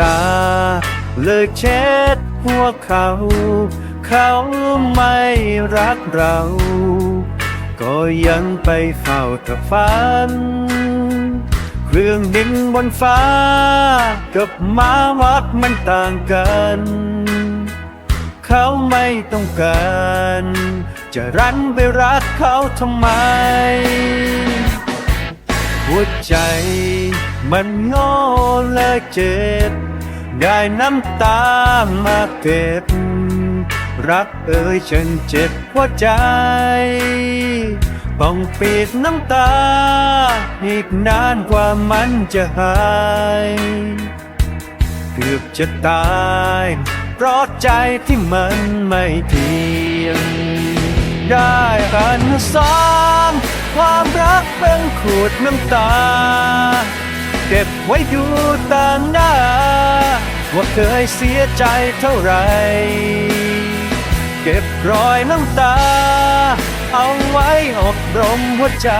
ตา เลิกเช็ดหัวเขา เขาไม่รักเรา ก็ยังไปเฝ้าแต่ฝันเครื่องบินบนฟ้า กับมาวัดมันต่างกัน เขาไม่ต้องการ จะรันไปรักเขาทำไม หัวใจ มันโง่และเจ็บ ได้น้ำตามาเก็บ รักเอ่ยฉันเจ็บหัวใจ ต้องปิดน้ำตา อีกนานกว่ามันจะหายเกือบจะตายเพราะใจที่มันไม่เทียงได้กันสองความรักเป็นขวดน้ำตา เก็บไว้ดูต่างหน้า ว่าเคยเสียใจเท่าไร เก็บรอยน้ำตา เอาไว้อบรมหัวใจ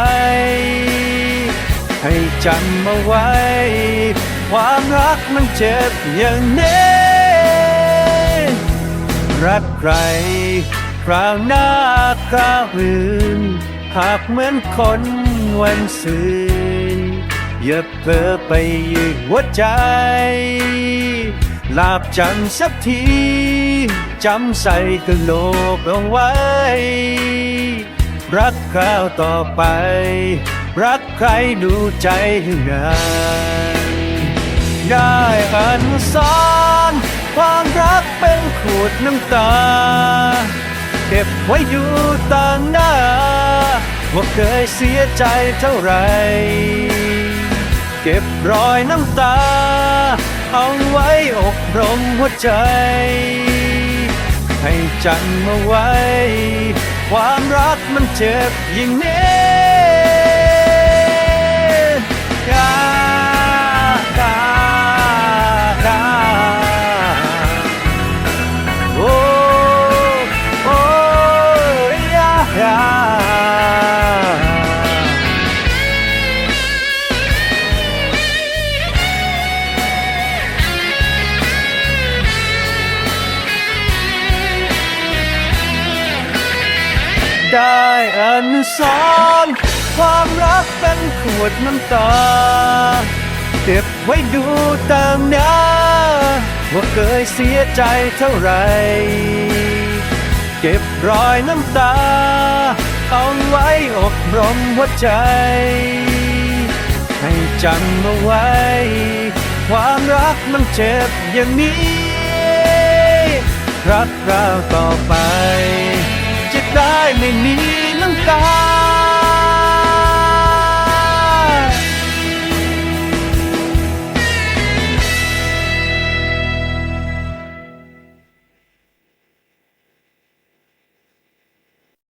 ให้จำเอาไว้ ความรักมันเจ็บอย่างนี้รักใคร คราวหน้าคราวอื่น หากเหมือนคนวันซื่น อย่าเพ้อไปยืดหัวใจลาบจำสักที จำใส่กะโหลกเอาไว้ รักคราวต่อไป รักใครดูใจให้งานได้อันสอนความรักเป็นขวดน้ำตา เก็บไว้อยู่ต่างหน้าว่าเคยเสียใจเท่าไร ก็บรอยน้ำตา เอาไว้อกรมหัวใจ ให้จำเอาไว้ ความรักมันเจ็บอย่างนี้ ได้อนุสรณ์ความรักเป็นขวดน้ำตา เก็บไว้ดูต่างหน้า ว่าเคยเสียใจเท่าไร เก็บรอยน้ำตา เอาไว้อบรมหัวใจ ให้จำเอาไว้ ความรักมันเจ็บอย่างนี้รักเราต่อไป จะได้ไม่มีน้ำตา